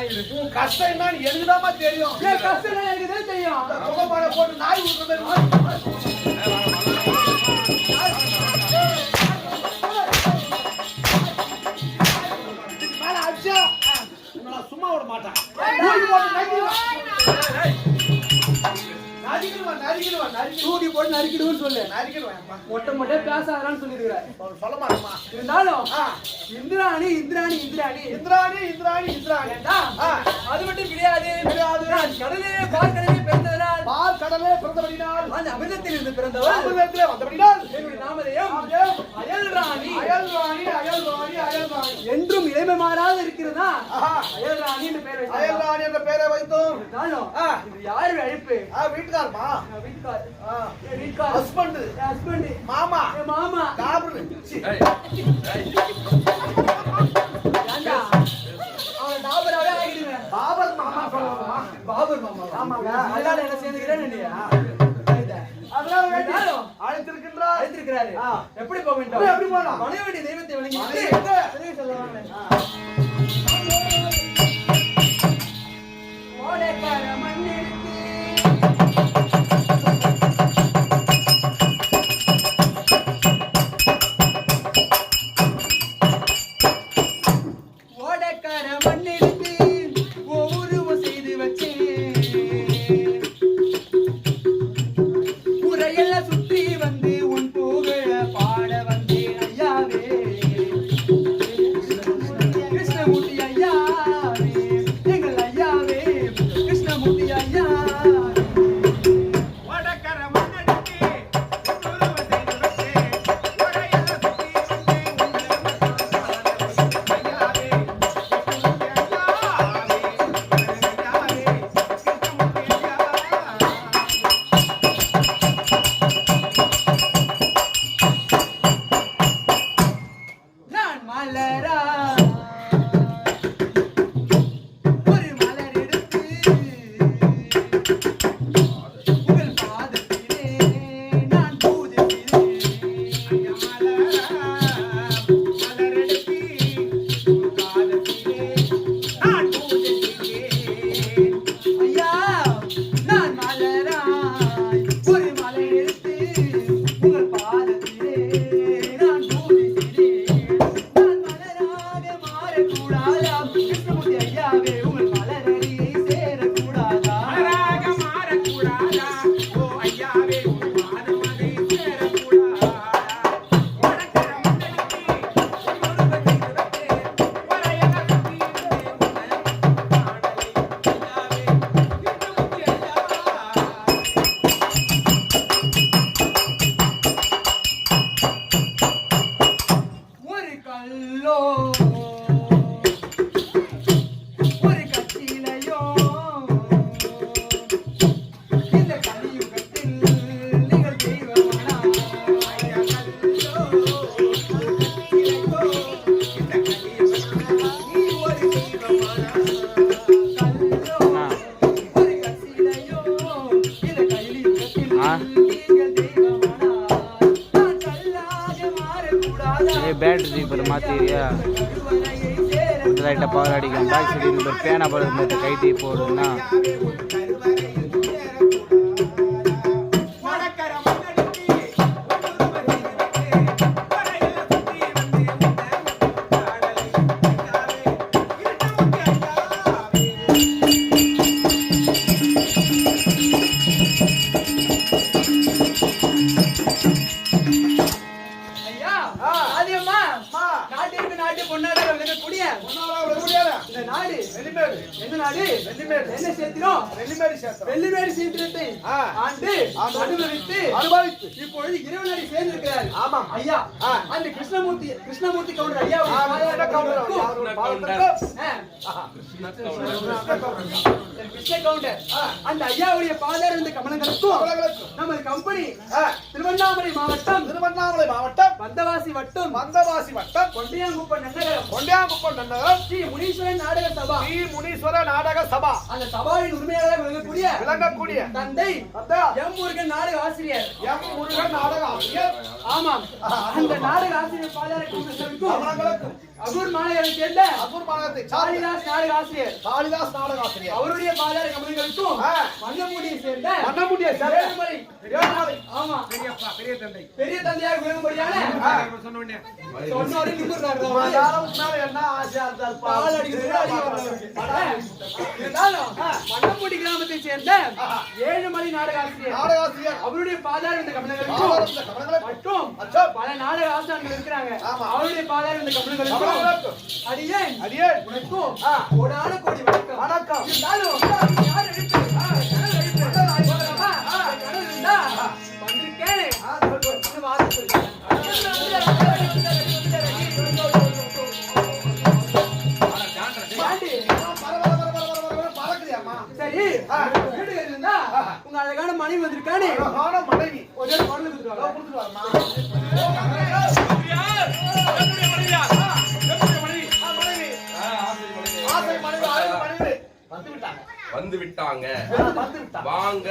உன் கஷ்டம் என்னன்னு எனக்குதாம்மா தெரியும்? என் கஷ்டம் எனக்கு தான் தெரியும் புகைப்பட போட்டு நாய் விடுற மாதிரி சும்மா விட மாட்டேன். தூக்கி போட்டு நறுக்கிடுவோம்னு சொல்லு. மொட்டை மொட்டை பேசாதான்னு சொல்லிருக்கிறேன் சொல்ல- மாட்டேம்மா. இருந்தாலும் இந்திராணி இந்திராணி இந்திராணி. இந்திராணி இந்திராணி இந்திராணி. அது மட்டும் கிடையாது. கிடையாது. கடலே பார்க்கடலே பிறந்ததனால் பால் கடலே பிறந்தபடினால். அந்த அமிர்தத்தில் இருந்து பிறந்தவள். அமிர்தத்திலே வந்தபடினால். என்னுடைய நாமதேயம் அயல் ராணி அயல் ராணி அயல் ராணி அயல் ராணி என்றும் இளமை மாறாத இருக்கிறதா? அயல் ராணி என்று பெயர் அயல் ராணி என்ற பெயரை வைத்தோம். ஆ. இது யாரு அழைப்பு? வீட்டுக்காரமா என் ஆ, என் வீட்டுக்கார் ஹஸ்பண்ட் ஹஸ்பண்ட் மாமா மாமா காபர் ஏய், ஏண்டா அவன் டாபராவே பாபர் மாமா பாபர் மாமா ஆமாங்க. அதனால என்ன சேர்ந்துக்கிறேன் நீ அழைத்திருக்கிறாரு ஆ. எப்படி போக வேண்டும் எப்படி, போகலாம்? மனைவி வேண்டிய தெய்வத்தை வழங்கி சொல்லுவாங்க லைட்டாக பவர் அடிக்கும் பேக் சைடு இந்த பேனை படுறது கைட்டி போடுன்னா ஐயா வெள்ளிமேடு எந்த நாடு? வெள்ளிமேடு. என்ன சேர்த்தினோம் வெள்ளிமேடு சேத்திரம். வெள்ளிமேடு சீக்கிரத்தை ஆ. ஆண்டு. அனுபவித்து அனுபவித்து. இப்பொழுது. ஐயா ஆ. அந்த கிருஷ்ணமூர்த்தி கிருஷ்ணமூர்த்தி கவுண்டர் ஐயா கிருஷ்ண கவுண்டர். அந்த ஐயாவுடைய பாதர் இந்த கமலங்களுக்கும். நமது கம்பெனி திருவண்ணாமலை மாவட்டம் திருவண்ணாமலை மாவட்டம். வந்தவாசி வட்டம் மந்தவாசி வட்டம். கொண்டையாங்குப்பம் நகரம் கொண்டியாங்குப்பம் நகரம் ஸ்ரீ முனீஸ்வரன் நாடக சபா ஸ்ரீ முனீஸ்வர நாடக சபா. அந்த சபாவின் உரிமையாளராக விளங்கக்கூடிய விளங்கக்கூடிய தந்தை எம் முருகன் நாடக ஆசிரியர். எம் முருகன் நாடக ஆசிரியர். ஆமாம். அந்த நாடக ஆசிரியர் அவர்களுக்கும். அகூர் மாநகரை சேர்ந்த அசூர் மாநகரத்தை காளிதாஸ் நாடக ஆசிரியர். காளிதாஸ் நாடக ஆசிரியர். அவருடைய பாதார கமலங்களுக்கும் ஆ. மன்னமுடியை சேர்ந்த மன்னமுடியை சேர்ந்த. ஆமா. பெரியப்பா பெரிய தந்தை. பெரிய தந்தையாக விளங்கும்படியான சொன்ன உடனே சொன்னவரை நிமிர்றாரு. உங்க யாரும் முன்னால என்ன ஆசையா இருந்தால் பால் அடிக்கிறது கூட அடிக்க வர்றவருக்கு. இருந்தாலும் மன்னமுடி கிராமத்தை சேர்ந்த ஏழுமலை நாடக ஆசிரியர் நாடக ஆசிரியர் அவருடைய பாதார இந்த கமலங்களுக்கும் மற்றும். பல நாடக ஆசான்கள் இருக்கிறாங்க. ஆமா. அவருடைய பாதார இந்த கமலங்களுக்கும் அடியேன். அடியே உனக்கும். கோடான கோடி வணக்கம். வணக்கம். இருந்தாலும் மனைவி வந்திருக்கானே? மனைவி. ஒரு கொடுத்துருவாங்க. வந்து விட்டாங்க வாங்க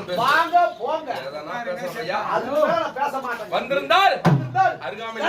பேச வாங்க போங்க. வந்திருந்தால் அருகாமையில்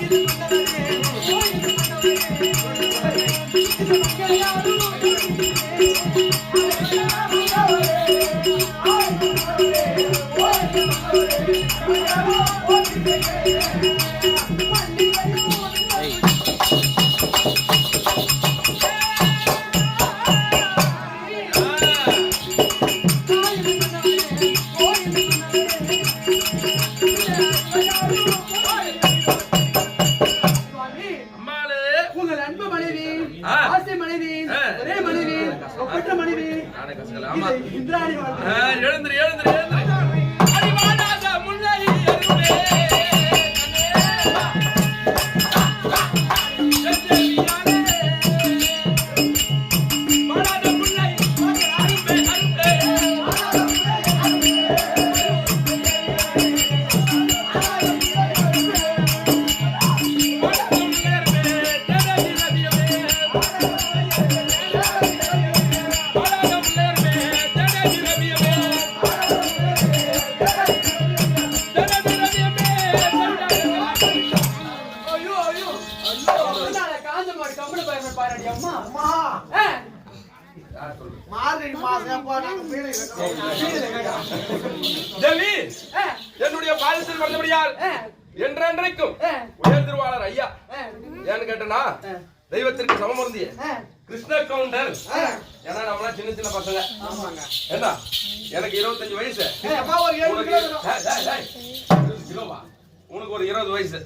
அம்மாளே Yeah. காஞ்ச மாடு பாருடி, அம்மா. அம்மா என்னுடைய பாதத்தில் வந்தபடியால் என்றென்றைக்கும் உயர் திருவாளர் ஐயா. ஏன்னு கேட்டனா தெய்வத்திற்கு சமம் இருந்திய கிருஷ்ண கவுண்டர். ஏன்னா நம்மளாம் சின்ன சின்ன பசங்க. என்ன எனக்கு இருபத்தஞ்சு வயசு. உனக்கு ஒரு இருபது வயசு.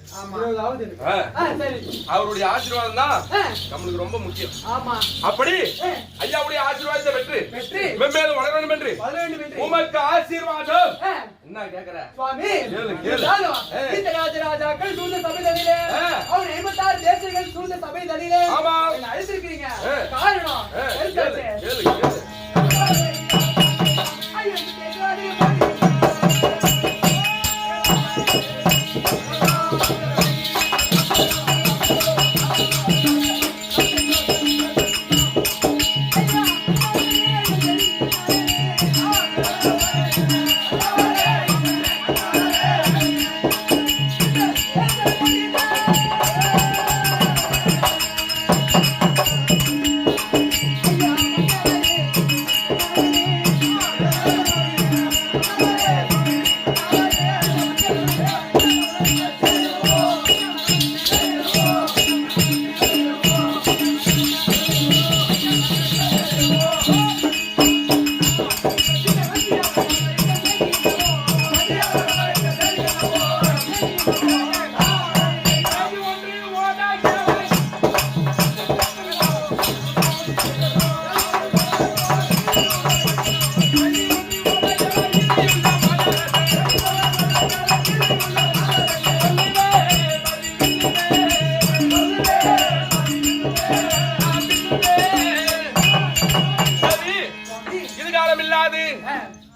அவருடைய ஆசீர்வாதம் தான் நம்மளுக்கு ரொம்ப முக்கியம். ஆமா. அப்படி ஐயாவுடைய ஆசீர்வாதத்தை பெற்று மென்மேலும் வளர வேண்டும் என்று. உமக்கு ஆசீர்வாதம். என்ன கேக்குற? சுவாமி. இந்த ராஜராஜாக்கள் சூழ்ந்த சபை தனிலே ஆ. அவர் ஐம்பத்தாறு தேசங்கள் சூழ்ந்த சபை தனிலே ஆமா. ஆ. காரணம்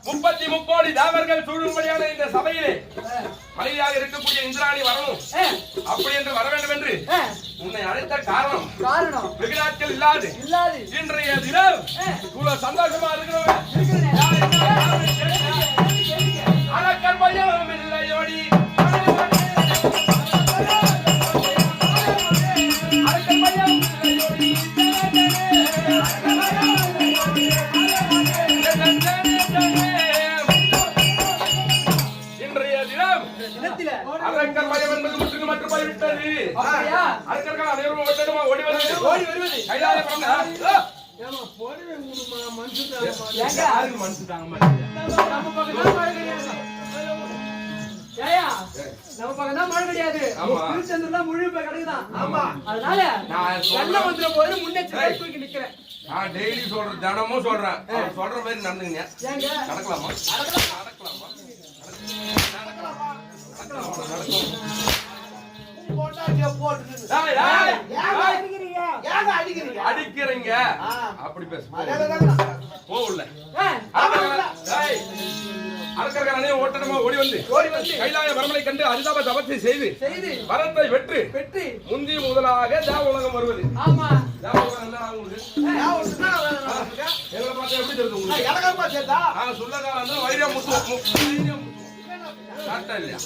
முப்பத்தி முக்கோடி தேவர்கள் சூழும்படியான இந்த சபையிலே மனைவியாக இருக்கக்கூடிய இந்திராணி வரணும். அப்படி என்று வர வேண்டும் என்று உன்னை அழைத்த காரணம். காரணம். வெகு நாட்கள் இல்லாது. இல்லாது. இன்றைய தினம் இவ்வளவு சந்தோஷமா இருக்கிறவன் அழகர் பயம் இல்லையோடி. யாருக்கு மனசு தாங்க மாட்டேங்குது? நம்ம பக்கம் தான் மழை கிடையாது. ஏயா. நம்ம பக்கம் தான் மழை கிடையாது. ஆமா. திருச்செந்தூர்ல முழு இப்ப கிடக்குதான். ஆமா. அதனால. வெள்ளம் வந்துடும் போது முன்னெச்சரிக்கை. தூக்கி நிக்கிறேன். நான் டெய்லி சொல்றேன் தினமும் சொல்றேன். சொல்ற மாதிரி நடந்துங்க நடக்கலாமா? நடக்கலாமா? நடக்கலாமா டேய், அடிக்கிறீங்க? அப்படி பேசு. போ. உள்ள அரக்கர்களே ஓடி வந்து. ஓடி வந்து. கைலாய வரமலை கண்டு அரிதாப தபத்தை செய்து செய்து. வரத்தை வெற்று. வெற்றி. முந்தி முதலாக தேவ உலகம் வருவது. ஆமா. தேவ உலகம் உங்களுக்கு? எங்களை பார்த்தா எப்படி தெரியுது உங்களுக்கு? சொல்ல காலம் வந்து வைரியா முத்து. மு- வைரியா முத்து. கரெக்டா இல்லையா?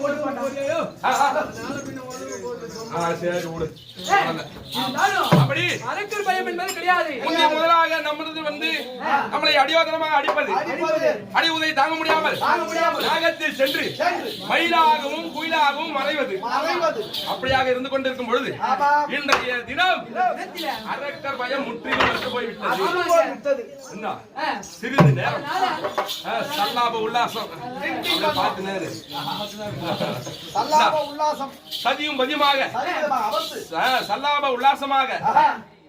போட்டு சரி விடு ஏய், இருந்தாலும் அப்படி அரக்கர் பயம் என்பது கிடையாது முதலாக நம்மளது வந்து நம்மளை அடியோதனமாக அடிப்பது அடிப்பது. அடி உதை தாங்க முடியாமல் தாங்க முடியாமல். நாகத்தில் சென்று சென்று. மயிலாகவும் குயிலாகவும் மறைவது மறைவது. அப்படியாக இருந்து கொண்டிருக்கும் பொழுது. இன்றைய தினம் அரக்கர் பயம் முற்றிலும் விட்டு போய்விட்டது. என்ன? சிறிது நேரம் சல்லாப உல்லாசம் பார்த்து நேரு சல்லாப உல்லாசம் சதியும் பதியுமாக சல்லாப உல்லாசமாக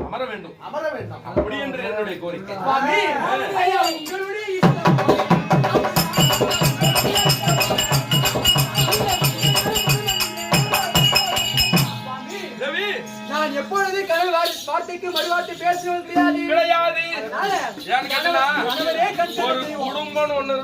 அமர வேண்டும். அமர வேண்டும். அப்படி என்று என்னுடைய கோரிக்கை. நான் எப்பொழுது கடல் வார்- வார்த்தைக்கு மறுவார்த்தை பேசுவது கிடையாது. கிடையாது ஒரு. குடும்பம் ஒண்ணு